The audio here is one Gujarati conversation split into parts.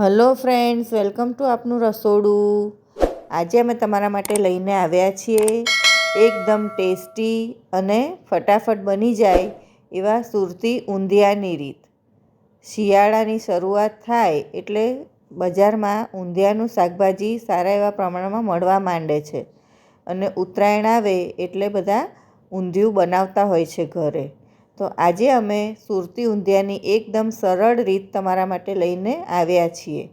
હલો ફ્રેન્ડ્સ, વેલકમ ટુ આપનું રસોડું. આજે અમે તમારા માટે લઈને આવ્યા છીએ. એકદમ ટેસ્ટી અને ફટાફટ બની જાય એવા સુરતી ઊંધિયાની રીત. શિયાળાની શરૂઆત થાય એટલે બજારમાં ઊંધિયાનું શાકભાજી સારા એવા પ્રમાણમાં મળવા માંડે છે. અને ઉત્તરાયણ આવે એટલે બધા ઊંધિયું બનાવતા હોય છે ઘરે. તો આજે અમે સુરતી ઊંધિયાની એકદમ સરળ રીત તમારા માટે લઈને આવ્યા છીએ.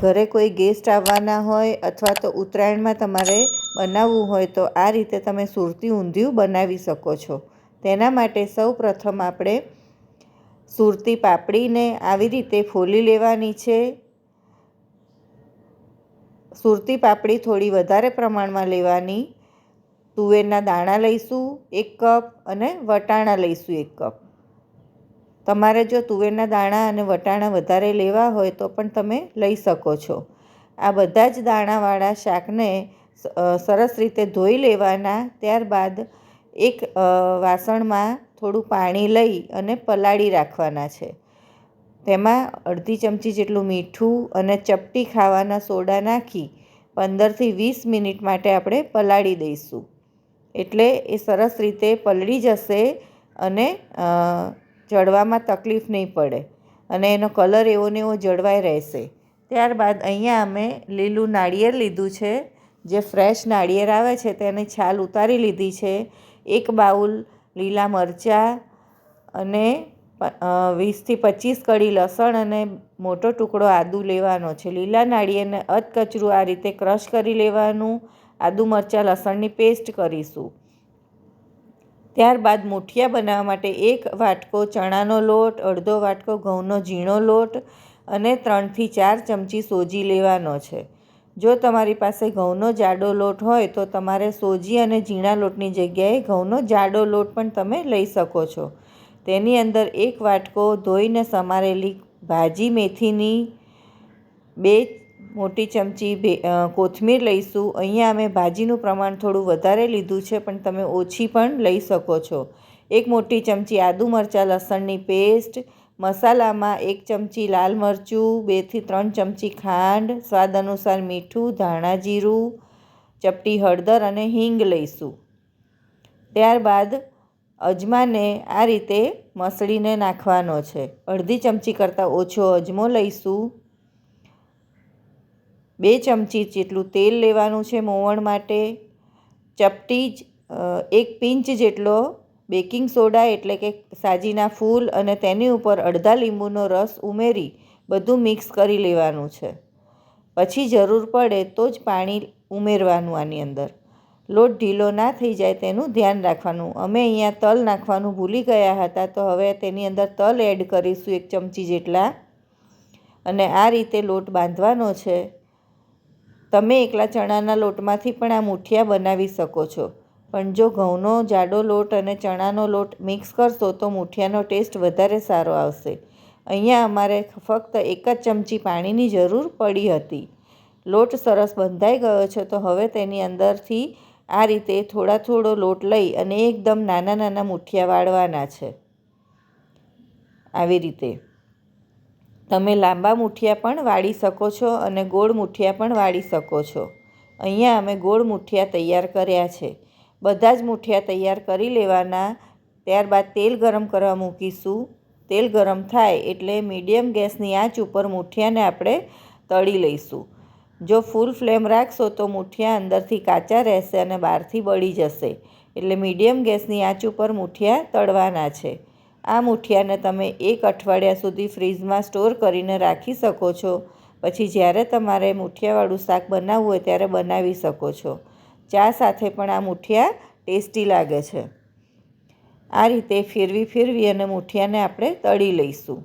ઘરે કોઈ ગેસ્ટ આવવાના હોય અથવા તો ઉત્તરાયણમાં તમારે બનાવવું હોય તો આ રીતે તમે સુરતી ઊંધિયું બનાવી શકો છો. તેના માટે સૌ પ્રથમ આપણે સુરતી પાપડીને આવી રીતે ફોલી લેવાની છે. સુરતી પાપડી થોડી વધારે પ્રમાણમાં લેવાની તુવેરના દાણા લઈશું એક કપ અને વટાણા લઈશું એક કપ. તમારે જો તુવેરના દાણા અને વટાણા વધારે લેવા હોય તો પણ તમે લઈ શકો છો. આ બધા જ દાણાવાળા શાકને સરસ રીતે ધોઈ લેવાના, ત્યારબાદ એક વાસણમાં થોડું પાણી લઈ અને પલાળી રાખવાના છે. તેમાં અડધી ચમચી જેટલું મીઠું અને ચપટી ખાવાના સોડા નાખી પંદરથી વીસ મિનિટ માટે આપણે પલાળી દઈશું. એટલે એ સરસ રીતે પલળી જશે અને જળવામાં તકલીફ નહીં પડે. અને એનો કલર એવો ને એવો જળવાઈ રહેશે. ત્યારબાદ અહીંયા અમે લીલું નાળિયેર લીધું છે. જે ફ્રેશ નાળિયેર આવે છે તેની છાલ ઉતારી લીધી છે. એક બાઉલ લીલા મરચાં અને વીસથી પચીસ કડી લસણ અને મોટો ટુકડો આદુ લેવાનો છે. લીલા નાળિયેરને અધકચરું આ રીતે ક્રશ કરી લેવાનું. આદુ મરચાં, લસણની પેસ્ટ કરીશું. ત્યારબાદ મુઠિયા બનાવવા માટે એક વાટકો ચણાનો લોટ, અડધો વાટકો ઘઉંનો ઝીણો લોટ અને ત્રણથી ચાર ચમચી સોજી લેવાનો છે. જો તમારી પાસે ઘઉંનો જાડો લોટ હોય તો તમારે સોજી અને ઝીણા લોટની જગ્યાએ ઘઉંનો જાડો લોટ પણ તમે લઈ શકો છો. તેની અંદર એક વાટકો ધોઈને સમારેલી ભાજી, મેથીની બે મોટી ચમચી કોથમીર લઈશું. અહીંયા અમે ભાજીનું પ્રમાણ થોડું વધારે લીધું છે, પણ તમે ઓછી પણ લઈ શકો છો. એક મોટી ચમચી આદુ મરચાં, લસણની પેસ્ટ, મસાલામાં એક ચમચી લાલ મરચું બેથી ત્રણ ચમચી ખાંડ, સ્વાદ અનુસાર મીઠું, ધાણા જીરું, ચપટી હળદર અને હિંગ લઈશું. ત્યારબાદ અજમાને આ રીતે મસળીને નાખવાનો છે. અડધી ચમચી કરતાં ઓછો અજમો લઈશું. બે ચમચી જેટલું તેલ લેવાનું છે મોવણ માટે, ચપટી એક પિંચ જેટલો બેકિંગ સોડા એટલે કે સાજીના ફૂલ અને તેની ઉપર અડધા લીંબુનો રસ ઉમેરી બધું મિક્સ કરી લેવાનું છે. પછી જરૂર પડે તો જ પાણી ઉમેરવાનું આની અંદર. લોટ ઢીલો ના થઈ જાય તેનું ધ્યાન રાખવાનું. અમે અહીંયા તલ નાખવાનું ભૂલી ગયા હતા, તો હવે તેની અંદર તલ એડ કરીશું એક ચમચી જેટલા. અને આ રીતે લોટ બાંધવાનો છે. તમે એકલા ચણાના લોટમાંથી પણ આ મુઠિયા બનાવી શકો છો. પણ જો ઘઉંનો જાડો લોટ અને ચણાનો લોટ મિક્સ કરશો તો મુઠિયાનો ટેસ્ટ વધારે સારો આવશે. અહીંયા અમારે ફક્ત એક જ ચમચી પાણીની જરૂર પડી હતી. લોટ સરસ બંધાઈ ગયો છે તો હવે તેની અંદરથી આ રીતે થોડા થોડો લોટ લઈ અને એકદમ નાના નાના મુઠિયા વાળવાના છે. આવી રીતે. તમે લાંબા મુઠિયા પણ વાળી શકો છો અને ગોળ મુઠિયા પણ વાળી શકો છો. અહીંયા અમે ગોળ મુઠિયા તૈયાર કર્યા છે. બધા જ મુઠિયા તૈયાર કરી લેવાના. ત્યારબાદ તેલ ગરમ કરવા મૂકીશું. તેલ ગરમ થાય એટલે મીડિયમ ગેસની આંચ ઉપર મુઠિયાને આપણે તળી લઈશું. જો ફૂલ ફ્લેમ રાખશો તો મુઠિયા અંદરથી કાચા રહેશે અને બહારથી બળી જશે. એટલે મીડિયમ ગેસની આંચ ઉપર મુઠિયા તળવાના છે. આ મુઠિયાને તમે એક અઠવાડિયા સુધી ફ્રીજમાં સ્ટોર કરીને રાખી શકો છો. પછી જ્યારે તમારે મુઠિયાવાળું શાક બનાવવું હોય ત્યારે બનાવી શકો છો. ચા સાથે પણ આ મુઠિયા ટેસ્ટી લાગે છે. આ રીતે ફેરવી ફેરવી અને મુઠિયાને આપણે તળી લઈશું.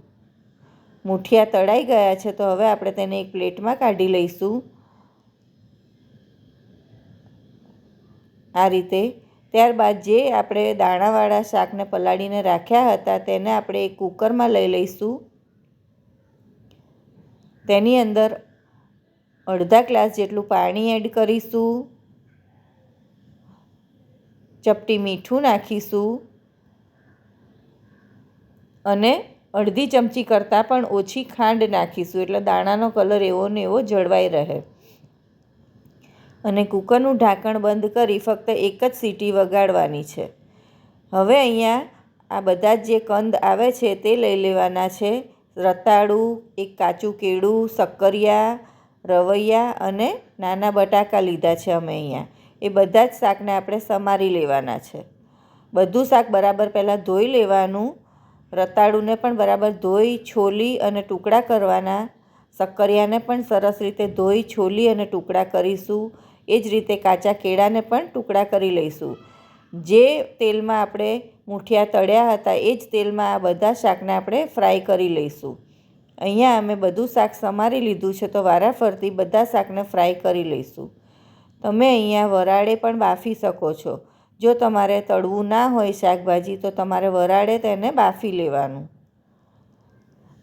મુઠિયા તળાઈ ગયા છે તો હવે આપણે તેને એક પ્લેટમાં કાઢી લઈશું. આ રીતે ત્યારબાદ જે આપણે દાણાવાળા શાકને પલાળીને રાખ્યા હતા, તેને આપણે એક કુકરમાં લઈ લઈશું. તેની અંદર અડધા ગ્લાસ જેટલું પાણી એડ કરીશું. ચપટી મીઠું નાખીશું. અને અડધી ચમચી કરતાં પણ ઓછી ખાંડ નાખીશું, એટલે દાણાનો કલર એવો ને એવો જળવાઈ રહે. અને કૂકરનું ઢાંકણ બંધ કરી ફક્ત એક જ સીટી વગાડવાની છે. હવે અહીંયા આ બધા જ જે કંદ આવે છે તે લઈ લેવાના છે. રતાળું, એક કાચું કેળું શક્કરિયા રવૈયા અને નાના બટાકા લીધા છે અમે અહીંયા. એ બધા જ શાકને આપણે સમારી લેવાના છે. બધું શાક બરાબર પહેલાં ધોઈ લેવાનું. રતાળુને પણ બરાબર ધોઈ, છોલી અને ટુકડા કરવાના. શક્કરિયાને પણ સરસ રીતે ધોઈ, છોલી અને ટુકડા કરીશું. એ જ રીતે કાચા કેળાને પણ ટુકડા કરી લઈશું. જે તેલમાં આપણે મૂઠિયા તળ્યા હતા, એ જ તેલમાં આ બધા શાકને આપણે ફ્રાય કરી લઈશું. અહીંયા અમે બધું શાક સમારી લીધું છે, તો વારાફરતી બધા શાકને ફ્રાય કરી લઈશું. તમે અહીંયા વરાળે પણ બાફી શકો છો. જો તમારે તળવું ના હોય શાકભાજી, તો તમારે વરાળે તેને બાફી લેવાનું.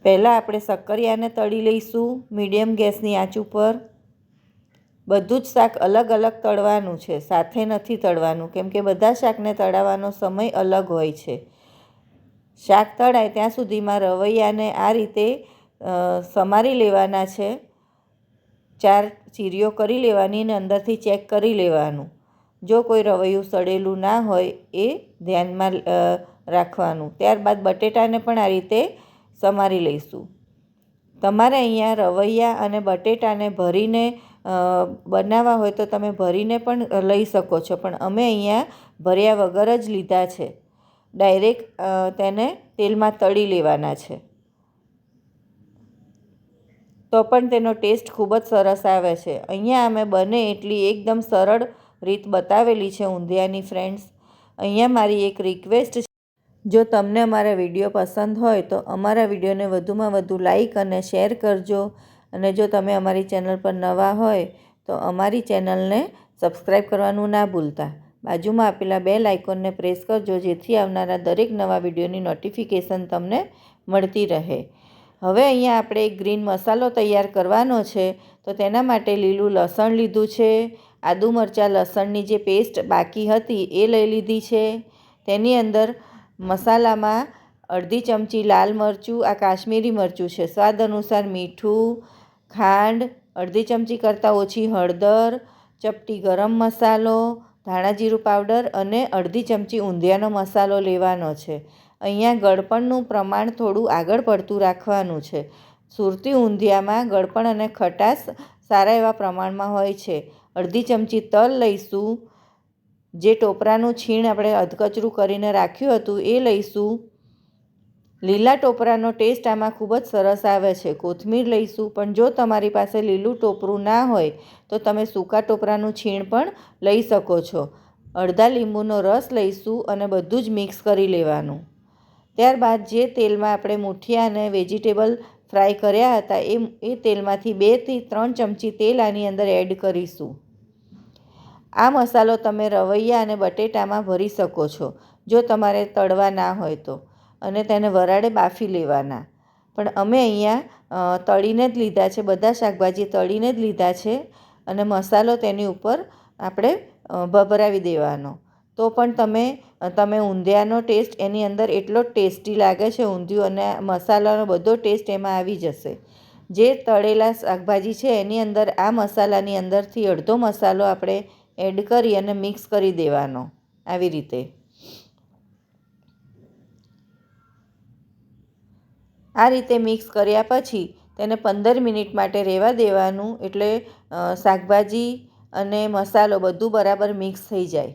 પહેલાં આપણે શક્કરિયાને તળી લઈશું મીડિયમ ગેસની આંચ ઉપર. બધું જ શાક અલગ અલગ તળવાનું છે, સાથે નથી તળવાનું. કેમ કે બધા શાકને તળાવવાનો સમય અલગ હોય છે. શાક તળાય ત્યાં સુધીમાં રવૈયાને આ રીતે સમારી લેવાના છે. ચાર ચીરીઓ કરી લેવાની અને અંદરથી ચેક કરી લેવાનું. જો કોઈ રવૈયું સડેલું ના હોય એ ધ્યાનમાં રાખવાનું. ત્યારબાદ બટેટાને પણ આ રીતે સમારી લઈશું. તમારે અહીંયા રવૈયા અને બટેટાને ભરીને બનાવવા હોય તો તમે ભરીને પણ લઈ શકો છો. પણ અમે અહીંયા ભર્યા વગર જ લીધા છે. ડાયરેક્ટ તેને તેલમાં તળી લેવાના છે. તો પણ તેનો ટેસ્ટ ખૂબ જ સરસ આવે છે. અહીંયા અમે બને એટલી એકદમ સરળ રીત બતાવેલી છે ઊંધિયાની ફ્રેન્ડ્સ અહીંયા મારી એક રિક્વેસ્ટ છે. જો તમને અમારા વીડિયો પસંદ હોય તો અમારા વિડીયોને વધુમાં વધુ લાઈક અને શેર કરજો. અને જો તમે અમારી ચેનલ પર નવા હોય, તો અમારી ચેનલને સબસ્ક્રાઈબ કરવાનું ના ભૂલતા. બાજુમાં આપેલા બે લાઇકોનને પ્રેસ કરજો, જેથી આવનારા દરેક નવા વિડીયોની નોટિફિકેશન તમને મળતી રહે. હવે અહીંયા આપણે એક ગ્રીન મસાલો તૈયાર કરવાનો છે, તો તેના માટે લીલું લસણ લીધું છે, આદુ મરચાં લસણની જે પેસ્ટ બાકી હતી એ લઈ લીધી છે. તેની અંદર મસાલામાં અડધી ચમચી લાલ મરચું, આ કાશ્મીરી મરચું છે. સ્વાદ અનુસાર મીઠું ખાંડ, અડધી ચમચી કરતાં ઓછી હળદર, ચપટી ગરમ મસાલો, ધાણા જીરું પાવડર અને અડધી ચમચી ઊંધિયાનો મસાલો લેવાનો છે. અહીંયા ગળપણનું પ્રમાણ થોડું આગળ પડતું રાખવાનું છે. સુરતી ઊંધિયામાં ગળપણ અને ખટાશ સારા એવા પ્રમાણમાં હોય છે. અડધી ચમચી તલ લઈશું. જે ટોપરાનું છીણ આપણે અધકચરું કરીને રાખ્યું હતું એ લઈશું. લીલા ટોપરાનો ટેસ્ટ આમાં ખૂબ જ સરસ આવે છે. કોથમીર લઈશું, પણ જો તમારી પાસે લીલું ટોપરું ના હોય, તો તમે સૂકા ટોપરાનું છીણ પણ લઈ શકો છો. અડધા લીંબુનો રસ લઈશું અને બધું જ મિક્સ કરી લેવાનું. ત્યારબાદ જે તેલમાં આપણે મૂઠિયા અને વેજીટેબલ ફ્રાય કર્યા હતા, એ એ તેલમાંથી બેથી ત્રણ ચમચી તેલ આની અંદર એડ કરીશું. આ મસાલો તમે રવૈયા અને બટેટામાં ભરી શકો છો, જો તમારે તળવા ના હોય તો. અને તેને વરાળે બાફી લેવાના. પણ અમે અહીંયા તળીને જ લીધા છે, બધા શાકભાજી તળીને જ લીધા છે અને મસાલો તેની ઉપર આપણે ભભરાવી દેવાનો. તો પણ તમે તમે ઊંધિયાનો ટેસ્ટ એની અંદર એટલો ટેસ્ટી લાગે છે ઊંધિયું અને મસાલાનો બધો ટેસ્ટ એમાં આવી જશે. જે તળેલા શાકભાજી છે એની અંદર આ મસાલાની અંદરથી અડધો મસાલો આપણે એડ કરી અને મિક્સ કરી દેવાનો, આવી રીતે. આ રીતે મિક્સ કર્યા પછી તેને પંદર મિનિટ માટે રહેવા દેવાનું એટલે શાકભાજી અને મસાલો બધું બરાબર મિક્સ થઈ જાય.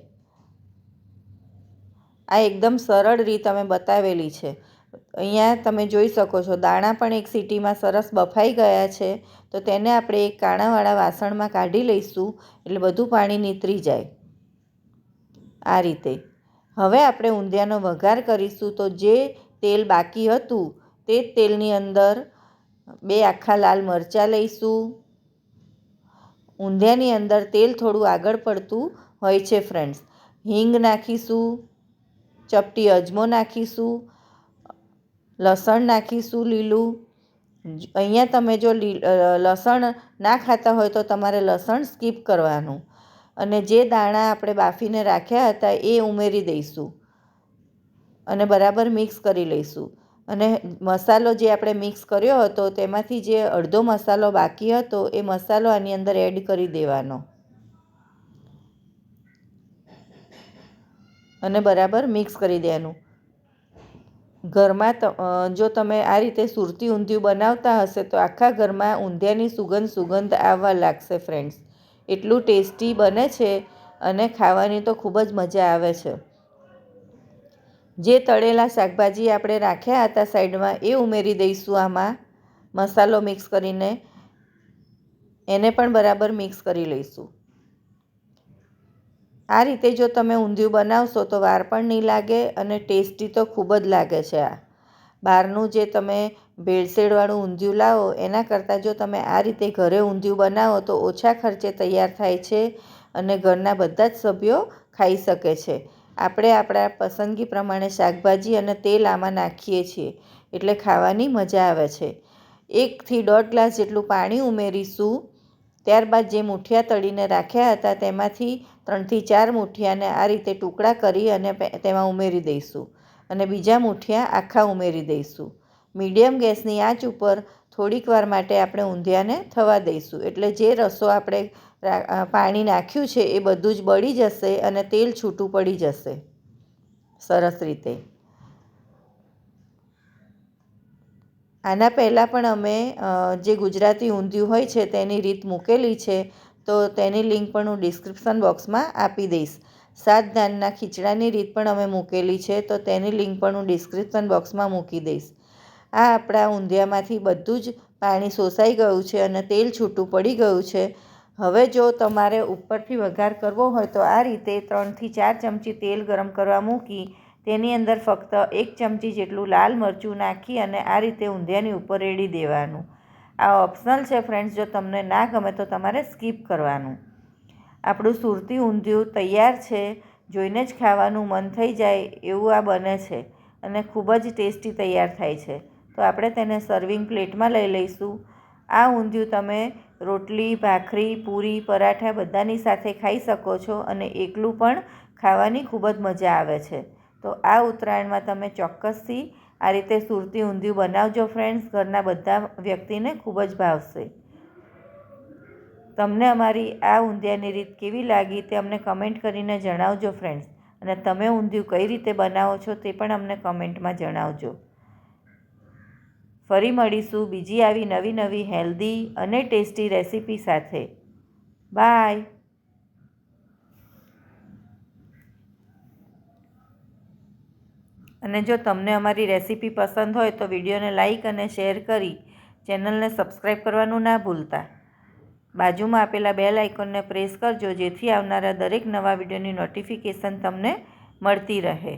આ એકદમ સરળ રીત અમે બતાવેલી છે. અહીંયા તમે જોઈ શકો છો, દાણા પણ એક સીટીમાં સરસ બફાઈ ગયા છે, તો તેને આપણે એક કાણાવાળા વાસણમાં કાઢી લઈશું, એટલે બધું પાણી નીતરી જાય. આ રીતે. હવે આપણે ઊંધિયાનો વઘાર કરીશું, તો જે તેલ બાકી હતું તે તેલની અંદર બે આખા લાલ મરચાં લઈશું. ઊંધિયાની અંદર તેલ થોડું આગળ પડતું હોય છે ફ્રેન્ડ્સ હિંગ નાખીશું, ચપટી અજમો નાખીશું, લસણ નાખીશું લીલું. અહીંયા તમે જો લસણ ના ખાતા હોય તો તમારે લસણ સ્કીપ કરવાનું. અને જે દાણા આપણે બાફીને રાખ્યા હતા એ ઉમેરી દઈશું. અને બરાબર મિક્સ કરી લઈશું. અને મસાલો જે આપણે મિક્સ કર્યો હતો, તેમાંથી જે અડધો મસાલો બાકી હતો, એ મસાલો આની અંદર એડ કરી દેવાનો. અને બરાબર મિક્સ કરી દેવાનું. ઘરમાં જો તમે આ રીતે સુરતી ઊંધિયું બનાવતા હશે, તો આખા ઘરમાં ઊંધિયાની સુગંધ સુગંધ આવવા લાગશે ફ્રેન્ડ્સ એટલું ટેસ્ટી બને છે અને ખાવાની તો ખૂબ જ મજા આવે છે. જે તળેલા શાકભાજી આપણે રાખ્યા હતા સાઈડમાં એ ઉમેરી દઈશું આમાં. મસાલો મિક્સ કરીને એને પણ બરાબર મિક્સ કરી લઈશું. આ રીતે જો તમે ઊંધિયું બનાવશો તો વાર પણ નહીં લાગે અને ટેસ્ટી તો ખૂબ જ લાગે છે આ. બહારનું જે તમે ભેળસેળવાળું ઊંધિયું લાવો, એના કરતાં જો તમે આ રીતે ઘરે ઊંધિયું બનાવો તો ઓછા ખર્ચે તૈયાર થાય છે અને ઘરના બધા જ સભ્યો ખાઈ શકે છે. આપણે આપણા પસંદગી પ્રમાણે શાકભાજી અને તેલ આમાં નાખીએ છીએ, એટલે ખાવાની મજા આવે છે. એકથી દોઢ ગ્લાસ જેટલું પાણી ઉમેરીશું. ત્યારબાદ જે મૂઠિયા તળીને રાખ્યા હતા તેમાંથી ત્રણથી ચાર મૂઠિયાને આ રીતે ટુકડા કરી અને તેમાં ઉમેરી દઈશું. અને બીજા મૂઠિયા આખા ઉમેરી દઈશું. મીડિયમ ગેસની આંચ ઉપર થોડીક વાર માટે આપણે ઊંધિયાને થવા દઈશું, એટલે જે રસો આપણે પાણી નાખ્યું છે એ બધું જ બળી જશે અને તેલ છૂટું પડી જશે. સરસ રીતે. આના પહેલાં પણ અમે જે ગુજરાતી ઊંધિયું હોય છે તેની રીત મૂકેલી છે, તો તેની લિંક પણ હું ડિસ્ક્રિપ્શન બોક્સમાં આપી દઈશ. સાત ધાનના ખીચડાની રીત પણ અમે મૂકેલી છે, તો તેની લિંક પણ હું ડિસ્ક્રિપ્શન બોક્સમાં મૂકી દઈશ. આ આપણા ઊંધિયામાંથી બધું જ પાણી શોષાઈ ગયું છે અને તેલ છૂટું પડી ગયું છે. હવે જો તમારે ઉપરથી વઘાર કરવો હોય તો આ રીતે ત્રણથી ચાર ચમચી તેલ ગરમ કરવા મૂકી તેની અંદર ફક્ત એક ચમચી જેટલું લાલ મરચું નાખી અને આ રીતે ઊંધિયાની ઉપર રેડી દેવાનું. આ ઓપ્શનલ છે ફ્રેન્ડ્સ, જો તમને ના ગમે તો તમારે સ્કીપ કરવાનું. આપણું સુરતી ઊંધિયું તૈયાર છે, જોઈને જ ખાવાનું મન થઈ જાય એવું આ બને છે અને ખૂબ જ ટેસ્ટી તૈયાર થાય છે. તો આપણે તેને સર્વિંગ પ્લેટમાં લઈ લઈશું. આ ઊંધિયું તમે રોટલી, ભાખરી, પૂરી, પરાઠા બધાની સાથે ખાઈ શકો છો અને એકલું પણ ખાવાની ખૂબ જ મજા આવે છે. તો આ ઉત્તરાયણમાં તમે ચોક્કસથી આ રીતે સુરતી ઊંધિયું બનાવજો ફ્રેન્ડ્સ, ઘરના બધા વ્યક્તિને ખૂબ જ ભાવશે. તમને અમારી આ ઊંધિયાની રીત કેવી લાગી તે અમને કમેન્ટ કરીને જણાવજો ફ્રેન્ડ્સ. અને તમે ઊંધિયું કઈ રીતે બનાવો છો તે પણ અમને કમેન્ટમાં જણાવજો. ફરી મળીશું બીજી આવી નવી નવી હેલ્ધી અને ટેસ્ટી રેસીપી સાથે. બાય. અને જો તમને અમારી રેસીપી પસંદ હોય તો વિડીયોને લાઇક અને શેર કરી ચેનલને સબસ્ક્રાઈબ કરવાનું ના ભૂલતા. બાજુમાં આપેલા બેલ આઇકોનને પ્રેસ કરજો જેથી આવનારા દરેક નવા વિડીયોની નોટિફિકેશન તમને મળતી રહે.